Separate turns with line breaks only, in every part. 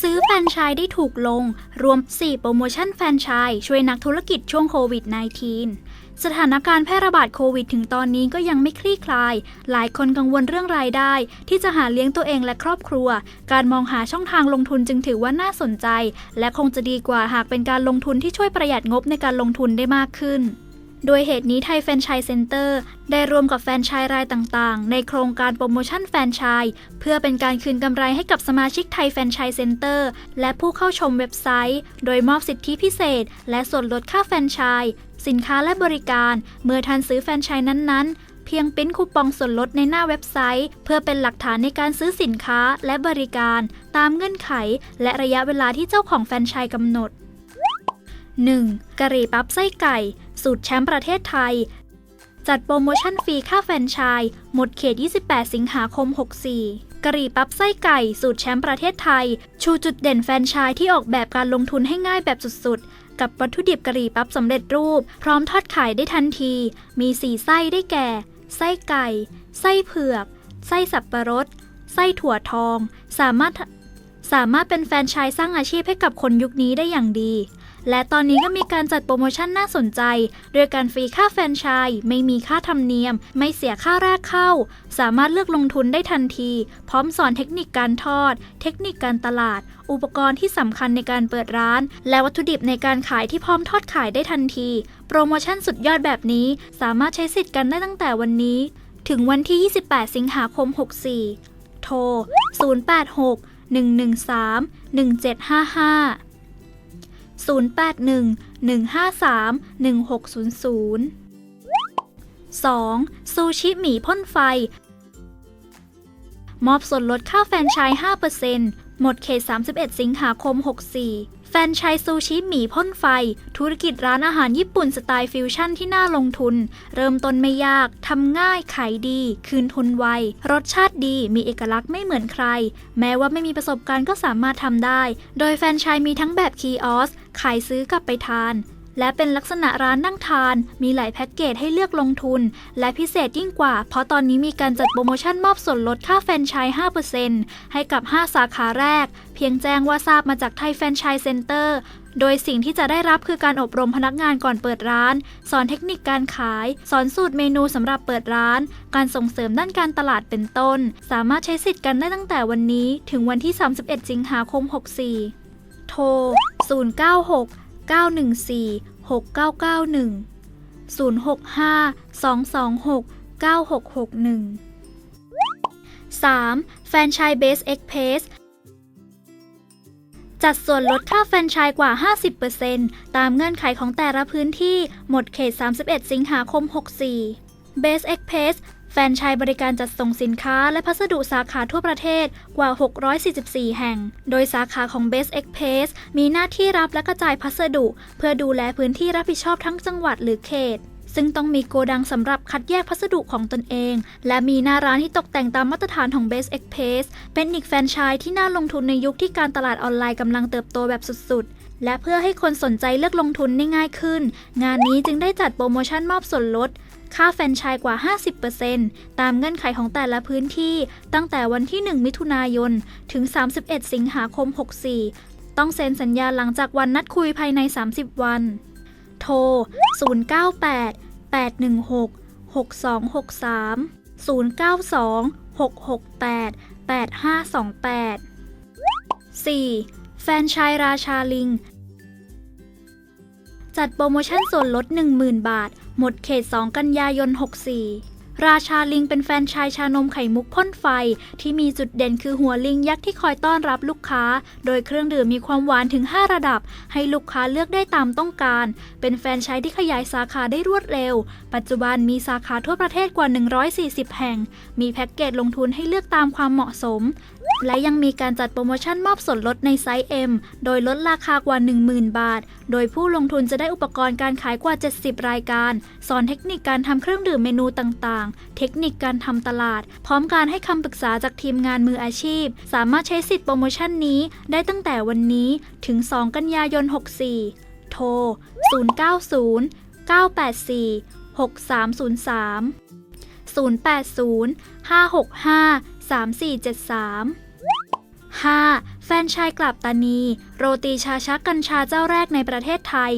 ซื้อแฟรนไชส์ได้ถูกลง รวม 4 โปรโมชั่นแฟรนไชส์ช่วยนักธุรกิจช่วงโควิด -19 สถานการณ์แพร่ระบาดโควิดถึงตอนนี้ก็ยังไม่คลี่คลาย หลายคนกังวลเรื่องรายได้ ที่จะหาเลี้ยงตัวเองและครอบครัว การมองหาช่องทางลงทุนจึงถือว่าน่าสนใจ และคงจะดีกว่าหากเป็นการลงทุนที่ช่วยประหยัดงบในการลงทุนได้มากขึ้น โดยเหตุนี้ไทยแฟนชส์เซ็นเตอร์ได้รวมกับแฟนชส์รายต่างๆ ในโครงการโปรโมชั่นแฟนชส์เพื่อเป็นการคืนกำไรให้กับสมาชิกไทยแฟนชส์เซ็นเตอร์และผู้เข้าชมเว็บไซต์ โดยมอบสิทธิพิเศษ และส่วนลดค่าแฟนชส์สินค้าและบริการ เมื่อท่านซื้อแฟนชส์นั้นๆ เพียงปิ้นคูปองส่วนลดในหน้าเว็บไซต์ เพื่อเป็นหลักฐานในการซื้อสินค้าและบริการ ตามเงื่อนไข และระยะเวลาที่เจ้าของแฟนชส์กำหนด 1. กะหรี่ปั๊บไส้ไก่ สูตรแชมป์ประเทศไทย จัดโปรโมชั่นฟรีค่าแฟนชส์หมดเขต 28 สิงหาคม 64 กะหรี่ปั๊บไส้ไก่สูตรแชมป์ประเทศไทย ชูจุดเด่นแฟนชส์ที่ออกแบบการลงทุนให้ง่ายแบบสุดๆ กับวัตถุดิบกะหรี่ปั๊บสำเร็จรูป พร้อมทอดขายได้ทันที มี4ไส้ได้แก่ ไส้ไก่ ไส้เผือก ไส้สับปะรด ไส้ถั่วทอง สามารถสามารถเป็นแฟนชส์สร้างอาชีพให้กับคนยุคนี้ได้อย่างดี และตอนนี้ก็มีการจัดโปรโมชั่นน่าสนใจ โดยการฟรีค่าแฟรนไชส์ไม่มีค่าธรรมเนียม ไม่เสียค่าแรกเข้า สามารถเลือกลงทุนได้ทันที พร้อมสอนเทคนิคการทอด เทคนิคการตลาด อุปกรณ์ที่สำคัญในการเปิดร้าน และวัตถุดิบในการขายที่พร้อมทอดขายได้ทันที โปรโมชั่นสุดยอดแบบนี้ สามารถใช้สิทธิ์กันได้ตั้งแต่วันนี้ ถึงวันที่ 28 สิงหาคม 64 โทร 086 113 1755 081 153 1600 2. ซูชิหมีพ่นไฟ มอบส่วนลดค่าแฟนชาย 5%หมดเขต 31 สิงหาคม 64 แฟนชายซูชิหมีพ่นไฟ ธุรกิจร้านอาหารญี่ปุ่นสไตล์ฟิวชั่นที่น่าลงทุน เริ่มต้นไม่ยาก ทำง่าย ขายดี คืนทุนไว รสชาติดี มีเอกลักษณ์ไม่เหมือนใคร แม้ว่าไม่มีประสบการณ์ก็สามารถทำได้ โดยแฟนชายมีทั้งแบบคีออส ขายซื้อกลับไปทาน และเป็นลักษณะร้านนั่งทาน มีหลายแพ็กเกจให้เลือกลงทุน และพิเศษยิ่งกว่า เพราะตอนนี้มีการจัดโปรโมชั่นมอบส่วนลดค่าแฟรนไชส์5%ให้กับ 5 สาขาแรก เพียงแจ้งว่าทราบมาจากไทยแฟรนไชส์เซ็นเตอร์ โดยสิ่งที่จะได้รับคือการอบรมพนักงานก่อนเปิดร้าน สอนเทคนิคการขาย สอนสูตรเมนูสำหรับเปิดร้าน การส่งเสริมด้านการตลาดเป็นต้น สามารถใช้สิทธิ์กันได้ตั้งแต่วันนี้ ถึงวันที่ 31 สิงหาคม 64 โทร 096 914 6991 065 226 9661 3. แฟนชส์เบสเอ็กเพสจัดส่วนลดค่าแฟนชส์กว่า 50%ตามเงื่อนไขของแต่ละพื้นที่หมดเขต 31 สิงหาคม 64 Base Express แฟนชส์บริการจัดส่งสินค้าและพัสดุสาขาทั่วประเทศกว่า 644 แห่ง โดยสาขาของ Base Express มีหน้าที่รับและกระจายพัสดุ เพื่อดูแลพื้นที่รับผิดชอบทั้งจังหวัดหรือเขต ซึ่งต้องมีโกดังสำหรับคัดแยกพัสดุของตนเอง และมีหน้าร้านที่ตกแต่งตามมาตรฐานของ Base Express เป็นอีกแฟนชส์ที่น่าลงทุนในยุคที่การตลาดออนไลน์กำลังเติบโตแบบสุดๆ และเพื่อให้คนสนใจเลือกลงทุนได้ง่ายขึ้น งานนี้จึงได้จัดโปรโมชั่นมอบส่วนลด ค่าแฟรนไชส์กว่า 50%ตามเงื่อนไขของแต่ละพื้นที่ ตั้งแต่วันที่ 1 มิถุนายน ถึง 31 สิงหาคม 64 ต้องเซ็นสัญญาหลังจากวันนัดคุยภายใน 30 วัน โทร 098 816 6263 092 668 8528 4. แฟนชส์ราชาลิง จัดโปรโมชั่นส่วนลด 10,000 บาท หมดเขต 2 กันยายน 64 ราชาลิงเป็นแฟนชส์ชานมไข่มุกพ่นไฟ ที่มีจุดเด่นคือหัวลิงยักษ์ที่คอยต้อนรับลูกค้า โดยเครื่องดื่มมีความหวานถึง 5 ระดับ ให้ลูกค้าเลือกได้ตามต้องการ เป็นแฟนชส์ที่ขยายสาขาได้รวดเร็ว ปัจจุบันมีสาขาทั่วประเทศกว่า 140 แห่ง มีแพ็กเกจลงทุนให้เลือกตามความเหมาะสม และยังมีการจัดโปรโมชั่นมอบส่วนลดในไซส์ M โดยลดราคากว่า 10,000 บาท โดยผู้ลงทุนจะได้อุปกรณ์การขายกว่า 70 รายการ สอนเทคนิคการทำเครื่องดื่มเมนูต่างๆ เทคนิคการทำตลาด พร้อมการให้คำปรึกษาจากทีมงานมืออาชีพ สามารถใช้สิทธิ์โปรโมชั่นนี้ได้ตั้งแต่วันนี้ถึง 2 กันยายน 64 โทร 090 984 6303 080 565 3473 5. แฟนชายกลับตานี โรตีชาชักกัญชาเจ้าแรกในประเทศไทย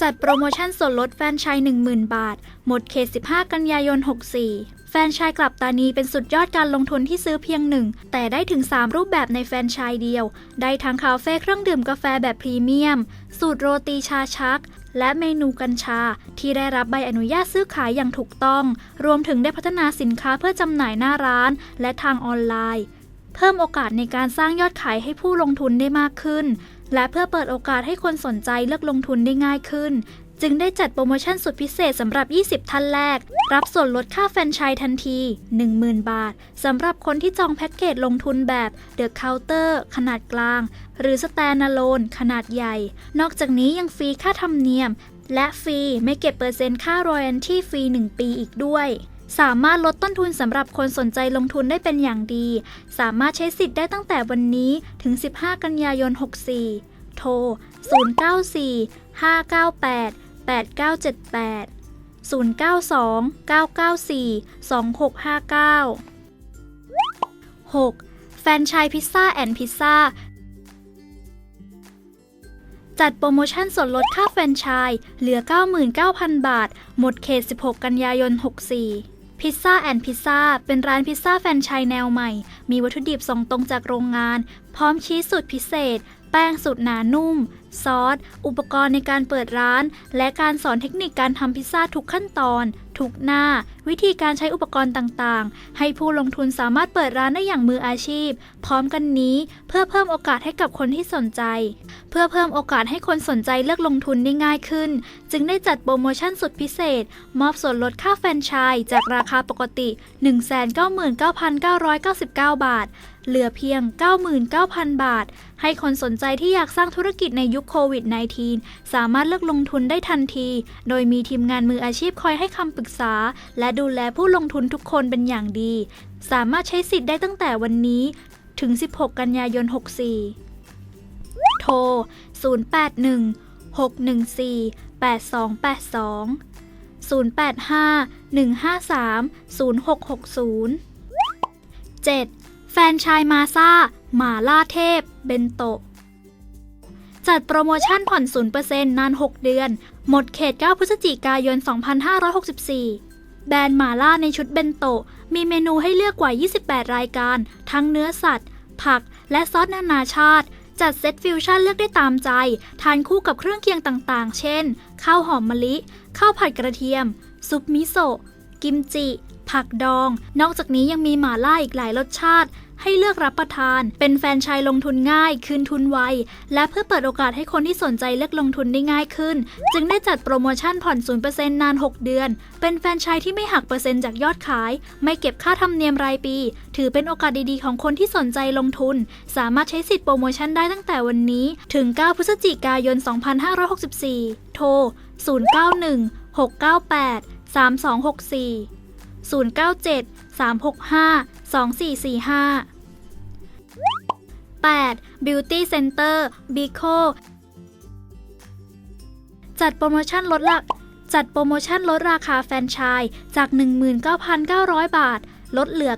จัดโปรโมชั่นส่วนลดแฟนชาย 10,000 บาท หมดเขต 15 กันยายน 64 แฟนชายกลับตานีเป็นสุดยอดการลงทุนที่ซื้อเพียงหนึ่ง แต่ได้ถึง 3 รูปแบบในแฟนชายเดียว ได้ทั้งคาเฟ่เครื่องดื่มกาแฟแบบพรีเมียม สูตรโรตีชาชัก และเมนูกัญชา ที่ได้รับใบอนุญาตซื้อขายอย่างถูกต้อง รวมถึงได้พัฒนาสินค้าเพื่อจำหน่ายหน้าร้าน และทางออนไลน์ เพิ่มโอกาสในการสร้างยอดขายให้ผู้ลงทุนได้มากขึ้น และเพื่อเปิดโอกาสให้คนสนใจเลือกลงทุนได้ง่ายขึ้น จึงได้จัดโปรโมชั่นสุดพิเศษสำหรับ 20 ท่านแรก รับส่วนลดค่าแฟรนไชส์ทันที 10,000 บาทสำหรับคนที่จองแพ็กเกจลงทุนแบบ The Counter ขนาดกลาง หรือ Standalone ขนาดใหญ่ นอกจากนี้ยังฟรีค่าธรรมเนียม และฟรีไม่เก็บเปอร์เซ็นต์ค่ารอยัลที่ฟรี 1 ปีอีกด้วย สามารถลดต้นทุนสำหรับคนสนใจลงทุนได้เป็นอย่างดี สามารถใช้สิทธิ์ได้ตั้งแต่วันนี้ถึง 15 กันยายน 64 โทร 094 598 8978 092 994 2659 6. แฟนชส์พิซซ่าแอนพิซซ่าจัดโปรโมชั่นส่วนลดค่าแฟรนไชส์เหลือ 99,000 บาท หมดเขต 16 กันยายน 64 พิซซ่าแอนพิซซ่าเป็นร้านพิซซ่าแฟรนไชส์แนวใหม่ มีวัตถุดิบส่งตรงจากโรงงาน พร้อมชีสสูตรพิเศษ แป้งสูตรหนานุ่ม ซอส อุปกรณ์ในการเปิดร้าน และการสอนเทคนิคการทำพิซซ่าทุกขั้นตอน ทุกหน้า วิธีการใช้อุปกรณ์ต่างๆ ให้ผู้ลงทุนสามารถเปิดร้านได้อย่างมืออาชีพ พร้อมกันนี้เพื่อเพิ่มโอกาสให้กับคนที่สนใจ เพื่อเพิ่มโอกาสให้คนสนใจเลือกลงทุนได้ง่ายขึ้น จึงได้จัดโปรโมชั่นสุดพิเศษ มอบส่วนลดค่าแฟรนไชส์จากราคาปกติ 199,999 บาท เหลือเพียง 99,000 บาท ให้คนสนใจที่อยากสร้างธุรกิจในยุคโควิด -19 สามารถเลือกลงทุนได้ทันที โดยมีทีมงานมืออาชีพคอยให้คำปรึกษา และดูแลผู้ลงทุนทุกคนเป็นอย่างดี สามารถใช้สิทธิ์ได้ตั้งแต่วันนี้ ถึง 16 กันยายน 64 โทร 081 614 8282 085 153 0660 7. แฟนชายมาซ่าหมาล่าเทพ เบนโตะ จัดโปรโมชั่นผ่อน 0%นาน 6 เดือน หมดเขต 9 พฤศจิกายน 2564 แบรนด์หมาล่าในชุดเบนโตะมีเมนูให้เลือกกว่า 28 รายการ ทั้งเนื้อสัตว์ ผัก และซอสนานาชาติ จัดเซตฟิวชั่นเลือกได้ตามใจ ทานคู่กับเครื่องเคียงต่างๆ เช่น ข้าวหอมมะลิ ข้าวผัดกระเทียม ซุปมิโซะ กิมจิ ผักดอง นอกจากนี้ยังมีหม่าล่าอีกหลายรสชาติ ให้เลือกรับประทาน เป็นแฟนชายลงทุนง่าย คืนทุนไว และเพื่อเปิดโอกาสให้คนที่สนใจเลือกลงทุนได้ง่ายขึ้น จึงได้จัดโปรโมชั่นผ่อน 0%นาน 6 เดือน เป็นแฟนชายที่ไม่หักเปอร์เซ็นต์จากยอดขาย ไม่เก็บค่าธรรมเนียมรายปี ถือเป็นโอกาสดีๆ ของคนที่สนใจลงทุน สามารถใช้สิทธิ์โปรโมชั่นได้ตั้งแต่วันนี้ ถึง 9 พฤศจิกายน 2564 โทร 091 698 3264 097 365 2445 8. Beauty Center Bico จัดโปรโมชั่นลดละจัดโปรโมชั่นลดราคาแฟรนไชส์จาก 19,900 บาท ลดเหลือ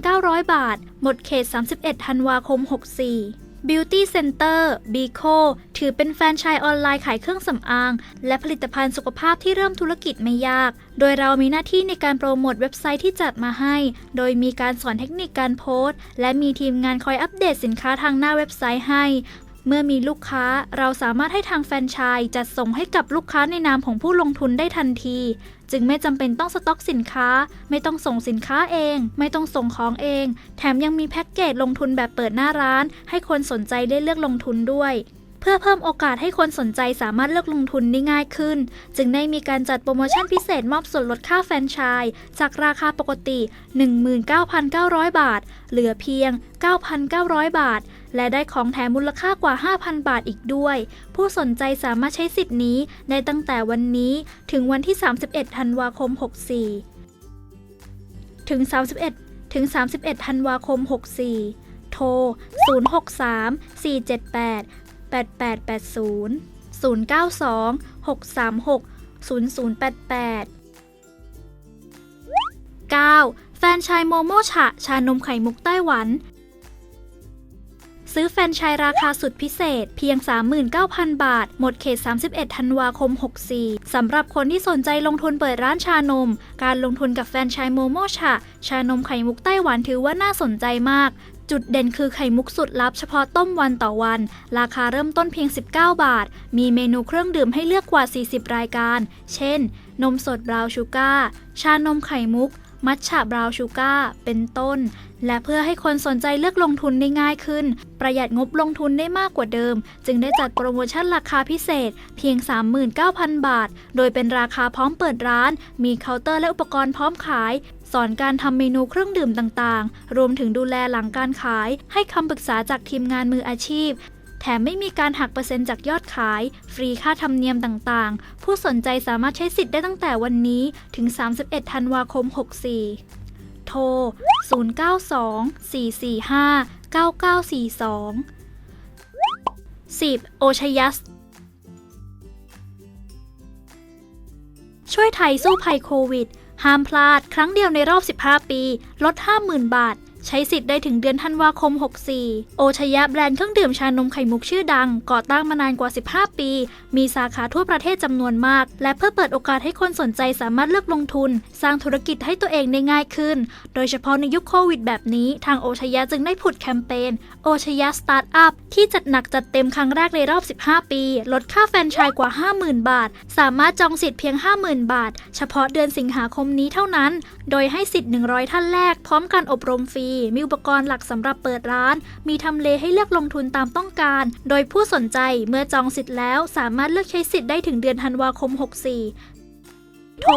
9,900 บาท หมดเขต 31 ธันวาคม 64 Beauty Center Bico ถือเป็นแฟรนไชส์ออนไลน์ขายเครื่องสำอาง และผลิตภัณฑ์สุขภาพที่เริ่มธุรกิจไม่ยาก โดยเรามีหน้าที่ในการโปรโมทเว็บไซต์ที่จัดมาให้ โดยมีการสอนเทคนิคการโพสต์ และมีทีมงานคอยอัปเดตสินค้าทางหน้าเว็บไซต์ให้ เมื่อมีลูกค้าเราสามารถให้ทางแฟนชายจัดส่งให้กับลูกค้าในนามของผู้ลงทุนได้ทันที จึงไม่จำเป็นต้องสต็อกสินค้า ไม่ต้องส่งสินค้าเอง ไม่ต้องส่งของเอง แถมยังมีแพ็กเกจลงทุนแบบเปิดหน้าร้าน ให้คนสนใจได้เลือกลงทุนด้วย พื่อเพิ่มโอกาสให้คนสนใจสามารถเลือกลงทุนได้ง่ายขึ้น จึงได้มีการจัดโปรโมชั่นพิเศษมอบส่วนลดค่าแฟรนไชส์จากราคาปกติ 19,900 บาท เหลือเพียง 9,900 บาท และได้ของแถมมูลค่ากว่า 5,000 บาทอีกด้วย ผู้สนใจสามารถใช้สิทธิ์นี้ได้ตั้งแต่วันนี้ถึงวันที่ 31 ธันวาคม 64 ถึง 31 ถึง 31 ธันวาคม 64 โทร 063 478 8880 092 636 0088 9. แฟนชายโมโมชะชานมไข่มุกไต้หวัน ซื้อแฟนชส์ราคาสุดพิเศษเพียง 39,000 บาท หมดเขต 31 ธันวาคม 64 สำหรับคนที่สนใจลงทุนเปิดร้านชานม การลงทุนกับแฟนชส์โมโมชาชานมไข่มุกไต้หวันถือว่าน่าสนใจมาก จุดเด่นคือไข่มุกสุดลับเฉพาะต้มวันต่อวัน ราคาเริ่มต้นเพียง 19 บาท มีเมนูเครื่องดื่มให้เลือกกว่า 40 รายการ เช่น นมสดบราวน์ชูการ์ ชานมไข่มุก มัทฉะบราวน์ชูการ์ เป็นต้น และเพื่อให้คนสนใจเลือกลงทุนได้ง่ายขึ้น ประหยัดงบลงทุนได้มากกว่าเดิม จึงได้จัดโปรโมชั่นราคาพิเศษ เพียง 39,000 บาท โดยเป็นราคาพร้อมเปิดร้าน มีเคาน์เตอร์และอุปกรณ์พร้อมขาย สอนการทำเมนูเครื่องดื่มต่างๆ รวมถึงดูแลหลังการขาย ให้คำปรึกษาจากทีมงานมืออาชีพ แถมไม่มีการหักเปอร์เซ็นต์จากยอดขาย ฟรีค่าธรรมเนียมต่างๆ ผู้สนใจสามารถใช้สิทธิ์ได้ตั้งแต่วันนี้ถึง 31 ธันวาคม 64 โทร 092 445 9942 10. โอชยัส ช่วยไทยสู้ภัยโควิด ห้ามพลาดครั้งเดียวในรอบ 15 ปี ลด 50,000 บาท ใช้สิทธิ์ได้ถึงเดือนธันวาคม 64 โอชยะแบรนด์เครื่องดื่มชานมไข่มุกชื่อดัง ก่อตั้งมานานกว่า 15 ปี มีสาขาทั่วประเทศจำนวนมาก และเพื่อเปิดโอกาสให้คนสนใจสามารถเลือกลงทุน สร้างธุรกิจให้ตัวเองได้ง่ายขึ้น โดยเฉพาะในยุคโควิดแบบนี้ ทางโอชยะจึงได้ผุดแคมเปญโอชยะสตาร์ทอัพที่จัดหนักจัดเต็มครั้งแรกในรอบ 15 ปี ลดค่าแฟรนไชส์กว่า 50,000 บาท สามารถจองสิทธิ์เพียง 50,000 บาท เฉพาะเดือนสิงหาคมนี้เท่านั้น โดยให้สิทธิ์ 100 ท่านแรก พร้อมการอบรมฟรีมีอุปกรณ์หลักสำหรับเปิดร้าน มีทำเลให้เลือกลงทุนตามต้องการ โดยผู้สนใจเมื่อจองสิทธิ์แล้วสามารถเลือกใช้สิทธิ์ได้ถึงเดือนธันวาคม 64 โทร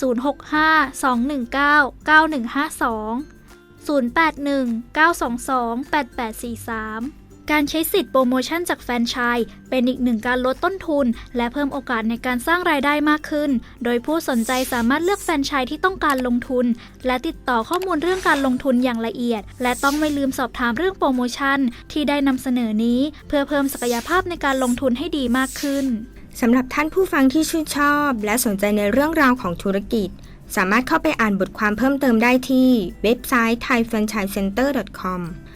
065 219 9152 081 922 8843 การใช้สิทธิ์โปรโมชั่นจากแฟนชส์เป็นอีกหนึ่งการลดต้นทุน และเพิ่มโอกาสในการสร้างรายได้มากขึ้น โดยผู้สนใจสามารถเลือกแฟนชส์ที่ต้องการลงทุน และติดต่อข้อมูลเรื่องการลงทุนอย่างละเอียด และต้องไม่ลืมสอบถามเรื่องโปรโมชั่น ที่ได้นำเสนอนี้ เพื่อเพิ่มศักยภาพในการลงทุนให้ดีมากขึ้น
สำหรับท่านผู้ฟังที่ชื่นชอบ และสนใจในเรื่องราวของธุรกิจ สามารถเข้าไปอ่านบทความเพิ่มเติมได้ที่เว็บไซต์ thaifranchisecenter.com